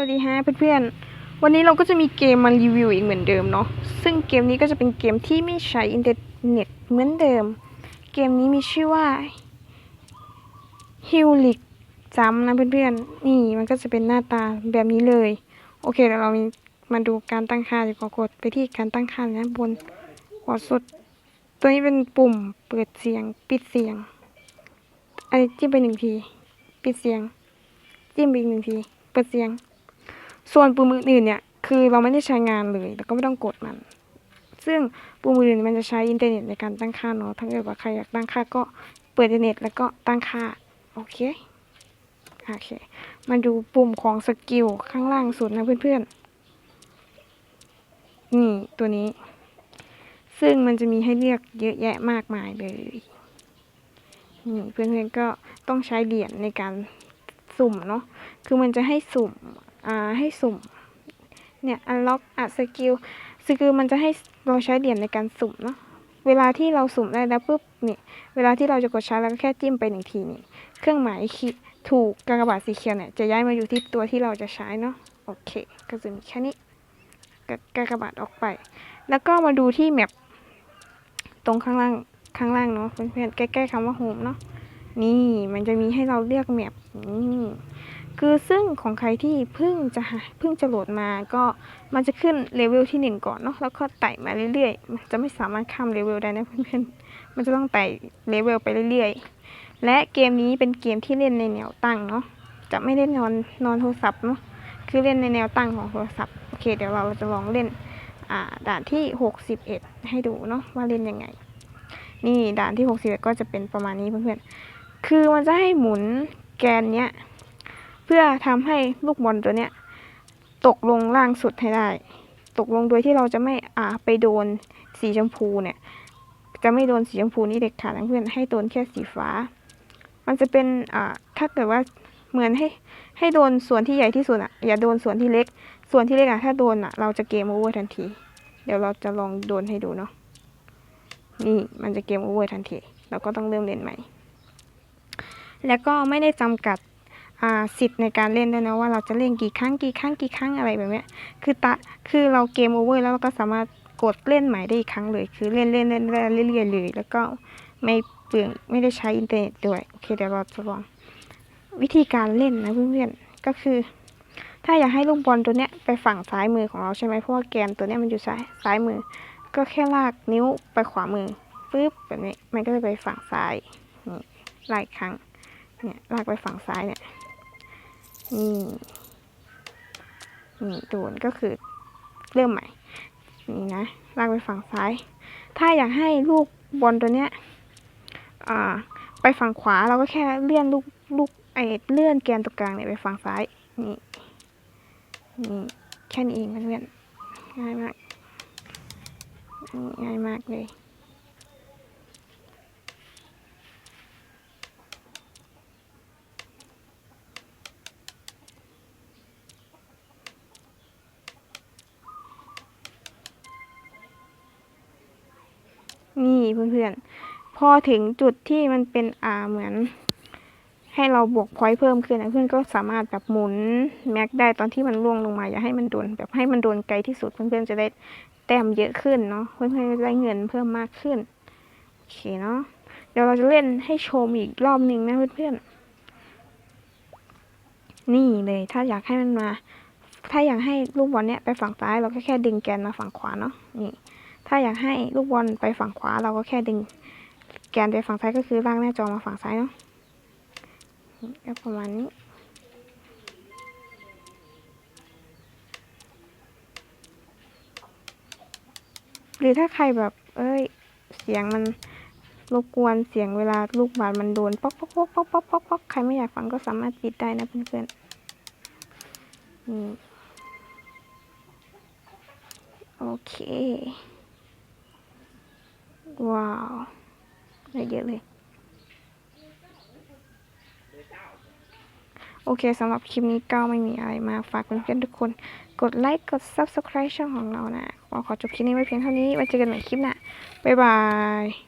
วัสดีฮะเพื่อนๆ วันนี้เราก็จะมีเกมมารีวิวอีกเหมือนเดิมเนาะ ซึ่งเกมนี้ก็จะเป็นเกมที่ไม่ใช้อินเทอร์เน็ตเหมือนเดิม เกมนี้มีชื่อว่า h i l l i c จำนะเพื่อนๆ นี่มันก็จะเป็นหน้าตาแบบนี้เลย โอเคเดี๋ยวเรามาดูการตั้งค่าดีกว่ากดไปที่การตั้งค่านะบนขวาสุด ตัวนี้เป็นปุ่มเปิดเสียงปิดเสียง อันนี้จิ้มไปหนึ่งที ปิดเสียง จิ้มไปอีกหนึ่งที เปิดเสียง ส่วนปุ่มอื่นๆเนี่ยคือเราไม่ได้ใช้งานเลยแล้วก็ไม่ต้องกดมัน ซึ่งปุ่มอื่นมันจะใช้อินเทอร์เน็ตในการตั้งค่าเนาะถ้าเกิดว่าใครอยากตั้งค่าก็เปิดอินเทอร์เน็ตแล้วก็ตั้งค่าโอเคโอเคมาดูปุ่มของสกิลข้างล่างสุดนะเพื่อนๆนี่ตัวนี้ ซึ่งมันจะมีให้เลือกเยอะแยะมากมายเลยนี่เพื่อนๆก็ต้องใช้เหรียญในการสุ่มเนาะคือมันจะให้สุ่ม อ่าให้สุ่ม เนี่ย unlock อะสกิลสกิลมันจะให้เราใช้เหรียญในการสุ่มเนาะเวลาที่เราสุ่มได้แล้วปุ๊บเนี่ยเวลาที่เราจะกดใช้แล้วก็แค่จิ้มไปหนึ่งทีนี่เครื่องหมายขีดถูกกากบาทสีเขียวเนี่ยจะย้ายมาอยู่ที่ตัวที่เราจะใช้เนาะโอเค ก็จะมีแค่นี้กากากบาทออกไป แล้วก็มาดูที่แมปตรงข้างล่างข้างล่างเนาะเพื่อนๆใกล้ๆคำว่าโฮมเนาะนี่มันจะมีให้เราเลือกแมปนี่ คือซึ่งของใครที่เพิ่งจะเพิ่งจะโหลดมาก็มันจะขึ้นเลเวลที่หนึ่งก่อนเนาะแล้วก็ไต่มาเรื่อยๆ มันจะไม่สามารถข้ามเลเวลได้นะเพื่อนๆ มันจะต้องไต่เลเวลไปเรื่อยๆ และเกมนี้เป็นเกมที่เล่นในแนวตั้งเนาะจะไม่ได้นอนนอนโทรศัพท์เนาะคือเล่นในแนวตั้งของโทรศัพท์โอเคเดี๋ยวเราจะลองเล่นอ่าด่านที่ 61 ให้ดูเนาะว่าเล่นยังไง นี่ด่านที่ 61 ก็จะเป็นประมาณนี้เพื่อนๆ คือมันจะให้หมุนแกนเนี้ย เพื่อทำให้ลูกบอลตัวเนี้ยตกลงล่างสุดให้ได้ ตกลงโดยที่เราจะไม่อ่าไปโดนสีชมพูเนี่ย จะไม่โดนสีชมพูนี่เด็ดขาดนะเพื่อนให้โดนแค่สีฟ้า มันจะเป็นอ่าถ้าเกิดว่าเหมือนให้ให้โดนส่วนที่ใหญ่ที่สุดอะอย่าโดนส่วนที่เล็ก ส่วนที่เล็กอะถ้าโดนอะเราจะเกมโอเวอร์ทันที เดี๋ยวเราจะลองโดนให้ดูเนาะนี่มันจะเกมโอเวอร์ทันที เราก็ต้องเริ่มเล่นใหม่ แล้วก็ไม่ได้จำกัด สิทธิ์ในการเล่นด้วยนะว่าเราจะเล่นกี่ครั้งกี่ครั้งกี่ครั้งอะไรแบบนี้คือตะคือเราเกมโอเวอร์แล้วเราก็สามารถกดเล่นใหม่ได้อีกครั้งเลย คือเล่นเล่นเล่นเล่นเรื่อยๆเลยแล้วก็ไม่เปลืองไม่ได้ใช้อินเทอร์เน็ตด้วยโอเคเดี๋ยวเราจะลองวิธีการเล่นนะเพื่อนๆก็คือ ถ้าอยากให้ลูกบอลตัวเนี้ยไปฝั่งซ้ายมือของเราใช่ไหมเพราะว่าแกนตัวเนี้ยมันอยู่ซ้ายซ้ายมือ ก็แค่ลากนิ้วไปขวามือปึ๊บแบบนี้มันก็จะไปฝั่งซ้ายนี่ลากครั้งเนี่ยลากไปฝั่งซ้ายเนี่ย นี่นี่โดนก็คือเริ่มใหม่ นี่นะลากไปฝั่งซ้าย ถ้าอยากให้ลูกบอลตัวเนี้ยอ่าไปฝั่งขวาเราก็แค่เลื่อนลูกลูกไอเลื่อนแกนตรงกลางเนี่ยไปฝั่งซ้ายนี่นี่แค่นี้เองเพื่อนๆง่ายมากง่ายมากเลย นี่เพื่อนๆ พอถึงจุดที่มันเป็นอ่าเหมือน ให้เราบวกพอยต์เพิ่มขึ้นนะเพื่อนก็สามารถแบบหมุนแม็กได้ตอนที่มันล่วงลงมา อย่าให้มันโดนแบบให้มันโดนไกลที่สุดเพื่อนๆจะได้แต้มเยอะขึ้นเนาะเพื่อนๆจะได้เงินเพิ่มมากขึ้นโอเคเนาะเดี๋ยวเราจะเล่นให้ชมอีกรอบหนึ่งนะเพื่อนๆนี่เลยถ้าอยากให้มันมา ถ้าอยากให้ลูกบอลเนี้ยไปฝั่งซ้ายเราก็แค่ดึงแกนมาฝั่งขวาเนาะนี่ ถ้าอยากให้ลูกบอลไปฝั่งขวาเราก็แค่ดึง แกนไปฝั่งซ้ายก็คือลากหน้าจอมาฝั่งซ้ายเนาะก็ประมาณนี้หรือถ้าใครแบบ เอ้ย เสียงมันรบกวนเสียงเวลาลูกบาศมันโดนป๊อกป๊อกป๊อกป๊อกป๊อกป๊อกป๊อกใครไม่อยากฟังก็สามารถปิดได้นะเพื่อนๆโอเค ว้าวได้เยอะเลย โอเคสำหรับคลิปนี้ก็ไม่มีอะไรมาฝากเพื่อนๆทุกคน กดไลค์ กด Subscribe ช่องของเรานะขอขอจบคลิปนี้ไว้เพียงเท่านี้ไว้เจอกันใหม่คลิปหน้าบ๊ายบาย